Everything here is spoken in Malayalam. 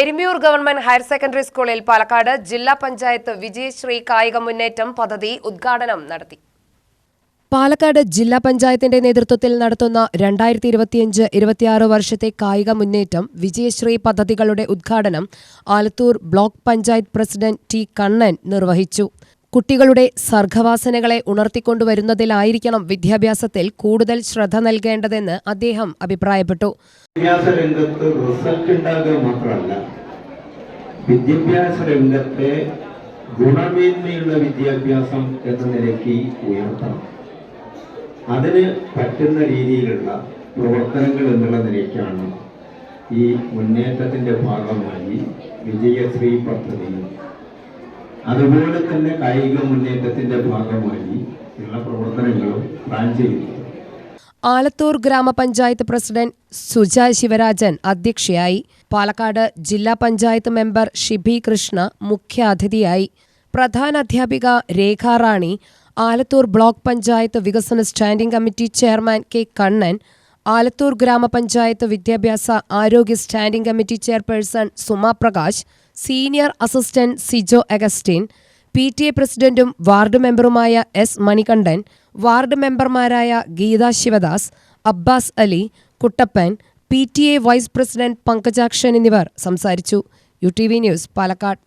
എരുമിയൂർ ഗവൺമെന്റ് ഹയർ സെക്കൻഡറി സ്കൂളിൽ പാലക്കാട് ജില്ലാ പഞ്ചായത്ത് വിജയശ്രീ കായിക മുന്നേറ്റം പദ്ധതി ഉദ്ഘാടനം നടത്തി. പാലക്കാട് ജില്ലാ പഞ്ചായത്തിന്റെ നേതൃത്വത്തിൽ നടത്തുന്ന രണ്ടായിരത്തി ഇരുപത്തിയഞ്ച് ഇരുപത്തിയാറ് വർഷത്തെ കായിക മുന്നേറ്റം വിജയശ്രീ പദ്ധതികളുടെ ഉദ്ഘാടനം Alathur block panchayat president T Kannan നിർവഹിച്ചു. കുട്ടികളുടെ സർഗവാസനകളെ ഉണർത്തിക്കൊണ്ടുവരുന്നതിലായിരിക്കണം വിദ്യാഭ്യാസത്തിൽ കൂടുതൽ ശ്രദ്ധ നൽകേണ്ടതെന്ന് അദ്ദേഹം അഭിപ്രായപ്പെട്ടു. വിദ്യാഭ്യാസ രംഗത്ത് റിസൾട്ട് ഉണ്ടാകുക മാത്രമല്ല വിദ്യാഭ്യാസ രംഗത്തെ ഗുണമേന്മയുള്ള വിദ്യാഭ്യാസം എന്ന നിലയ്ക്ക് ഉയർത്തണം. അതിന് പറ്റുന്ന രീതിയിലുള്ള പ്രവർത്തനങ്ങൾ എന്നുള്ള നിലയ്ക്കാണ് ഈ മുന്നേറ്റത്തിന്റെ ഭാഗമായി വിജയശ്രീ പദ്ധതിയും അതുപോലെ തന്നെ കായിക മുന്നേറ്റത്തിന്റെ ഭാഗമായി ഉള്ള പ്രവർത്തനങ്ങളും പ്ലാൻ ചെയ്യുന്നു. ആലത്തൂർ ഗ്രാമപഞ്ചായത്ത് പ്രസിഡന്റ് സുജ ശിവരാജൻ അധ്യക്ഷയായി. പാലക്കാട് ജില്ലാ പഞ്ചായത്ത് മെമ്പർ ഷിബി കൃഷ്ണ മുഖ്യാതിഥിയായി. പ്രധാന അധ്യാപിക രേഖാറാണി ആലത്തൂർ ബ്ലോക്ക് പഞ്ചായത്ത് വികസന standing committee chairman K Kannan Alathur ഗ്രാമപഞ്ചായത്ത് വിദ്യാഭ്യാസ ആരോഗ്യ standing committee chairperson Suma Prakash senior assistant Sijo Augustine P T A പ്രസിഡന്റും വാർഡ് മെമ്പറുമായ എസ് മണികണ്ഠൻ വാർഡ് മെമ്പർമാരായ Geetha Sivadas Abbas Ali Kuttappan P T A vice president Pankajakshan എന്നിവർ സംസാരിച്ചു. U T V news Palakkad.